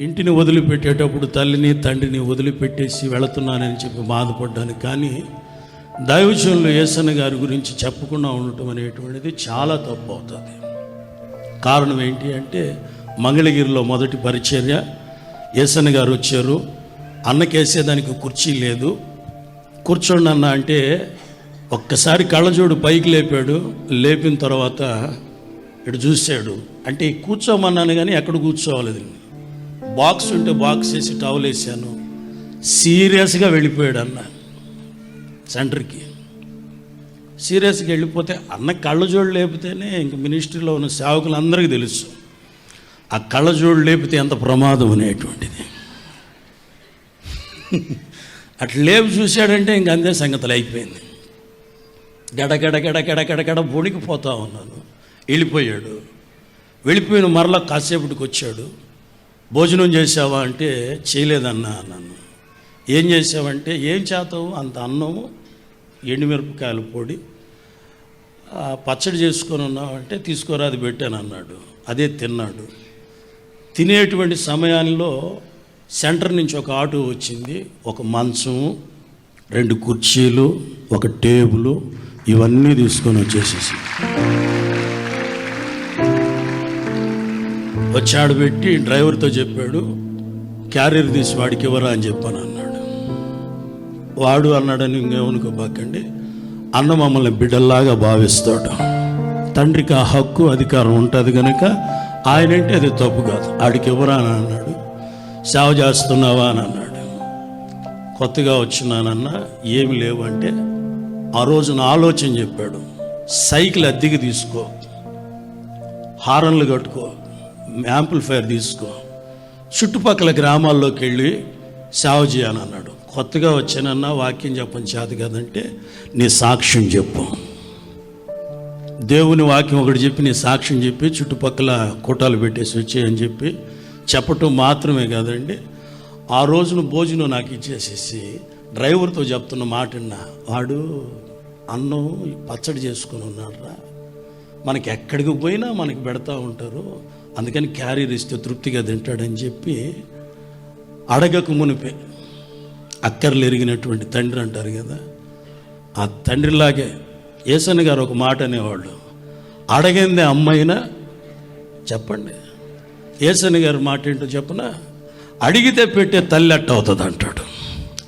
ఇంటిని వదిలిపెట్టేటప్పుడు తల్లిని తండ్రిని వదిలిపెట్టేసి వెళుతున్నానని చెప్పి బాధపడ్డాను. కానీ దైవజనులు ఏసన్న గారి గురించి చెప్పకుండా ఉండటం అనేటువంటిది చాలా తప్పు అవుతుంది. కారణం ఏంటి అంటే మంగళగిరిలో మొదటి పరిచర్య. ఏసన్న గారు వచ్చారు. అన్నకేసేదానికి కుర్చీ లేదు. కూర్చోండి అన్న అంటే ఒక్కసారి కళ్ళజోడు పైకి లేపాడు. లేపిన తర్వాత ఇటు చూశాడు. అంటే కూర్చోమన్నాను కానీ ఎక్కడ కూర్చోవాలి బాక్స్ ఉంటే బాక్స్ వేసి టవల్ వేసాను. సీరియస్గా వెళ్ళిపోయాడు అన్న సెంటర్కి. సీరియస్గా వెళ్ళిపోతే అన్న కళ్ళజోడు లేపితేనే ఇంక మినిస్ట్రీలో ఉన్న సేవకులందరికీ తెలుసు. ఆ కళ్ళజోడు లేపితే ఎంత ప్రమాదం అనేటువంటిది. అట్లా లేపు చూశాడంటే ఇంక అందే సంగతులు అయిపోయింది. గడగడ గడగడ గడగడ వణికిపోతా ఉన్నాను. వెళ్ళిపోయాడు. వెళ్ళిపోయిన మరలా కాసేపటికి వచ్చాడు భోజనం చేసావా అంటే చేయలేదన్నా నన్ను. ఏం చేసావంటే ఏం చేతావు? అంత అన్నము ఎండుమిరపకాయల పొడి పచ్చడి చేసుకొని ఉన్నావంటే తీసుకోరా అది పెట్టాను అన్నాడు. అదే తిన్నాడు. తినేటువంటి సమయాల్లో సెంటర్ నుంచి ఒక ఆటో వచ్చింది. ఒక మంచం రెండు కుర్చీలు ఒక టేబుల్ ఇవన్నీ తీసుకొని వచ్చేసేసి. వచ్చాడు పెట్టి డ్రైవర్తో చెప్పాడు క్యారియర్ తీసి వాడికి ఇవ్వరా అని చెప్పాను అన్నాడు. వాడు అన్నాడని ఇంకేమనుకోబాకండి అన్న మమ్మల్ని బిడ్డల్లాగా భావిస్తాడు. తండ్రికి ఆ హక్కు అధికారం ఉంటుంది కనుక ఆయనంటే అది తప్పు కాదు. ఆడికి ఇవ్వరా అని అన్నాడు. సేవ చేస్తున్నావా అని అన్నాడు. కొత్తగా వచ్చినానన్నా ఏమి లేవు అంటే ఆ రోజున ఆలోచన చెప్పాడు. సైకిల్ అద్దెకి తీసుకో హారన్లు కట్టుకో యాంప్లిఫైర్ తీసుకో. చుట్టుపక్కల గ్రామాల్లోకి వెళ్ళి సేవ చేయాలన్నాడు. అన్నాడు కొత్తగా వచ్చానన్నా వాక్యం చెప్పని చేత కదంటే నీ సాక్ష్యం చెప్పు. దేవుని వాక్యం ఒకటి చెప్పి నీ సాక్ష్యం చెప్పి చుట్టుపక్కల కూటాలు పెట్టేసి వచ్చేయని చెప్పి చెప్పటం మాత్రమే కాదండి. ఆ రోజున భోజనం నాకు ఇచ్చేసేసి డ్రైవర్తో చెప్తున్న మాట వాడు అన్నం పచ్చడి చేసుకుని ఉన్నాడురా. మనకి ఎక్కడికి పోయినా మనకి పెడతా ఉంటారు. అందుకని క్యారీర్ ఇస్తే తృప్తిగా తింటాడని చెప్పి అడగకు మునిపే. అక్కర్లు ఎరిగినటువంటి తండ్రి అంటారు కదా. ఆ తండ్రిలాగే ఏసన్న గారు ఒక మాట అనేవాళ్ళు. అడగింది అమ్మైనా చెప్పండి. ఏసన్న గారు మాట ఏంటో చెప్పన? అడిగితే పెట్టే తల్లి అట్ట అవుతుంది అంటాడు.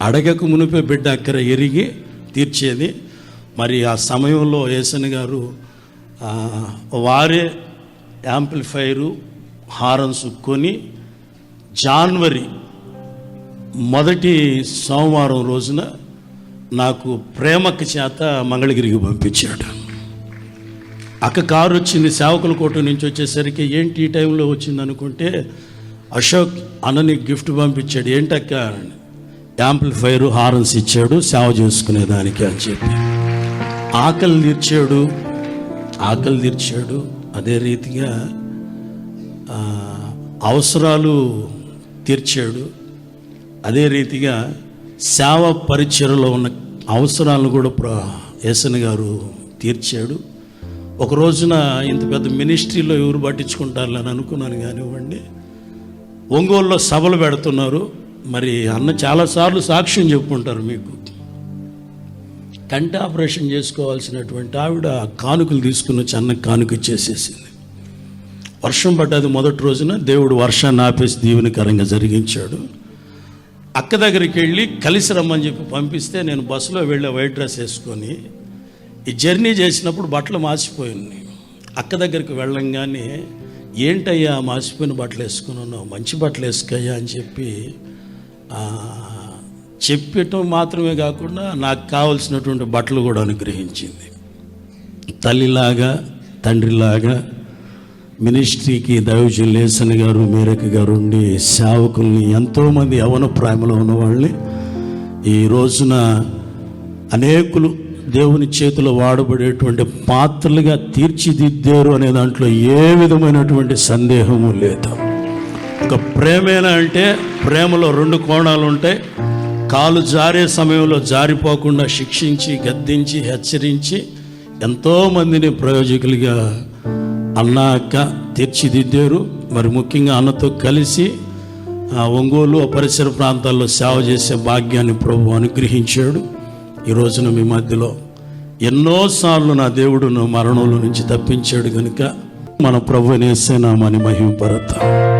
అడగకు మునిపే బిడ్డ అక్కర ఎరిగి తీర్చేది. మరి ఆ సమయంలో ఏసన్న గారు వారే యాంప్లిఫైరు హారన్స్ కొని జాన్వరి మొదటి సోమవారం రోజున నాకు ప్రేమక్క చేత మంగళగిరికి పంపించాడు అక్క కారు వచ్చింది సేవకుల కోట నుంచి వచ్చేసరికి ఏంటి ఈ టైంలో వచ్చింది అనుకుంటే అశోక్ అన్నని గిఫ్ట్ పంపించాడు. ఏంటక్క? యాంప్లిఫైర్ హారన్స్ ఇచ్చాడు సేవ చేసుకునేదానికి అని చెప్పి. ఆకలి తీర్చాడు ఆకలి తీర్చాడు. అదే రీతిగా అవసరాలు తీర్చాడు. అదే రీతిగా సేవ పరిచయలో ఉన్న అవసరాలను కూడా ప్ర ఏసన్ గారు తీర్చాడు. ఒక రోజున ఇంత పెద్ద మినిస్ట్రీలో ఎవరు పట్టించుకుంటారు అని అనుకున్నాను కానివ్వండి. ఒంగోలులో సభలు పెడుతున్నారు. మరి అన్న చాలాసార్లు సాక్ష్యం చెప్పుకుంటారు మీకు. కంటి ఆపరేషన్ చేసుకోవాల్సినటువంటి ఆవిడ కానుకలు తీసుకుని చిన్న కానుక ఇచ్చేసేసింది. వర్షం పడ్డది మొదటి రోజున దేవుడు వర్షాన్ని ఆపేసి దీవెనకరంగా జరిగించాడు. అక్క దగ్గరికి వెళ్ళి కలిసి రమ్మని చెప్పి పంపిస్తే నేను బస్సులో వెళ్ళే వైట్ డ్రెస్ వేసుకొని ఈ జర్నీ చేసినప్పుడు బట్టలు మాసిపోయింది అక్క దగ్గరికి వెళ్ళంగానే ఏంటయ్యా మాసిపోయిన బట్టలు వేసుకుని ఉన్నావు మంచి బట్టలు వేసుకయ్యా అని చెప్పి చెప్పటం మాత్రమే కాకుండా నాకు కావలసినటువంటి బట్టలు కూడా అనుగ్రహించింది. తల్లిలాగా తండ్రిలాగా మినిస్ట్రీకి దైవజన్ లేసన్ గారు మేరక్ గారు ఉండి సేవకుల్ని ఎంతోమంది యవన ప్రేమలో ఉన్న వాళ్ళని ఈ రోజున అనేకులు దేవుని చేతిలో వాడబడేటువంటి పాత్రలుగా తీర్చిదిద్దారు అనే దాంట్లో ఏ విధమైనటువంటి సందేహము లేదు. ఒక ప్రేమేనా అంటే ప్రేమలో రెండు కోణాలు ఉంటాయి కాలు జారే సమయంలో జారిపోకుండా శిక్షించి గద్దించి హెచ్చరించి ఎంతోమందిని ప్రయోజకులుగా అన్న అక్క తీర్చిదిద్దారు. మరి ముఖ్యంగా అన్నతో కలిసి ఆ ఒంగోలు పరిసర ప్రాంతాల్లో సేవ చేసే భాగ్యాన్ని ప్రభు అనుగ్రహించాడు. ఈ రోజున మీ మధ్యలో ఎన్నోసార్లు నా దేవుడును మరణంలో నుంచి తప్పించాడు కనుక మన ప్రభు నేసేనామని మహిమపరతాం